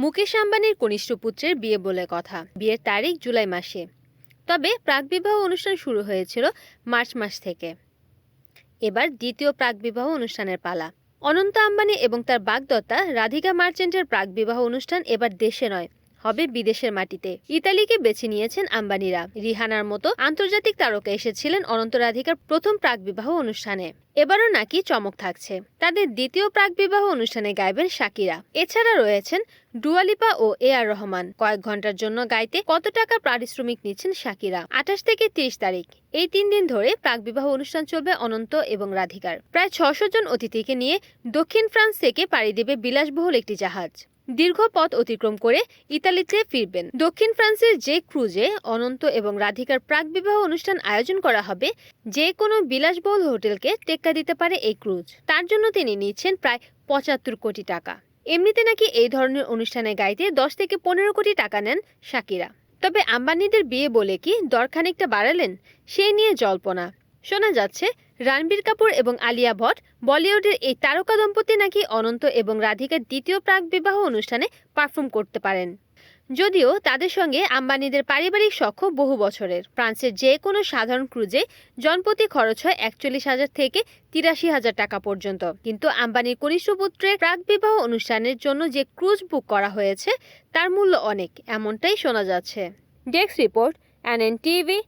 মুকেশ আম্বানির কনিষ্ঠ পুত্রের বিয়ে বলে কথা। বিয়ের তারিখ জুলাই মাসে। তবে প্রাকবিবাহ অনুষ্ঠান শুরু হয়েছিল মার্চ মাস থেকে। এবার দ্বিতীয় প্রাকবিবাহ অনুষ্ঠানের পালা। অনন্ত আম্বানি এবং তার বাগদত্তা রাধিকা মার্চেন্টের প্রাকবিবাহ অনুষ্ঠান এবার দেশে নয় হবে বিদেশের মাটিতে। ইতালিকে বেছে নিয়েছেন আম্বানিরা। রিহানার মতো আন্তর্জাতিক তারকা এসেছিলেন অনন্ত রাধিকার প্রথম প্রাকবিবাহ অনুষ্ঠানে। এবারও নাকি চমক থাকছে। তাদের দ্বিতীয় প্রাকবিবাহ অনুষ্ঠানে গাইবেন শাকিরা। এছাড়া রয়েছেন ডুয়ালিপা ও এ আর রহমান। কয়েক ঘণ্টার জন্য গাইতে কত টাকা পারিশ্রমিক নিচ্ছেন শাকিরা? আঠাশ থেকে তিরিশ তারিখ। এই তিন দিন ধরে প্রাকবিবাহ অনুষ্ঠান চলবে অনন্ত এবং রাধিকার। প্রায় ছশো জন অতিথিকে নিয়ে দক্ষিণ ফ্রান্স থেকে পাড়ি দেবে বিলাসবহুল একটি জাহাজ। দীর্ঘ পথ অতিক্রম করে ইতালিতে ফিরবেন। দক্ষিণ ফ্রান্সের যে ক্রুজে অনন্ত এবং রাধিকার প্রাকবিবাহ অনুষ্ঠান আয়োজন করা হবে, যে কোনো বিলাসবহুল হোটেলকে টেক্কা দিতে পারে এই ক্রুজ। তার জন্য তিনি নিচ্ছেন প্রায় পঁচাত্তর কোটি টাকা। এমনিতে নাকি এই ধরনের অনুষ্ঠানে গাইতে দশ থেকে পনেরো কোটি টাকা নেন শাকিরা। তবে আম্বানিদের বিয়ে বলে কি দর খানিকটা বাড়ালেন, সেই নিয়ে জল্পনা। শোনা যাচ্ছে রণবীর কাপুর এবং আলিয়া ভট্ট বলিউডের এই তারকা দম্পতি নাকি অনন্ত এবং রাধিকার দ্বিতীয় প্রাক বিবাহ অনুষ্ঠানে পারফর্ম করতে পারেন। যদিও তাদের সঙ্গে আম্বানিদের পারিবারিক সখ্য বহু বছরের। ফ্রান্সের যে কোনো সাধারণ ক্রুজে জনপ্রতি খরচ হয় একচল্লিশ হাজার থেকে তিরাশি হাজার টাকা পর্যন্ত। কিন্তু আম্বানির কনিষ্ঠ পুত্রের প্রাক বিবাহ অনুষ্ঠানের জন্য যে ক্রুজ বুক করা হয়েছে, তার মূল্য অনেক, এমনটাই শোনা যাচ্ছে। Desk report N TV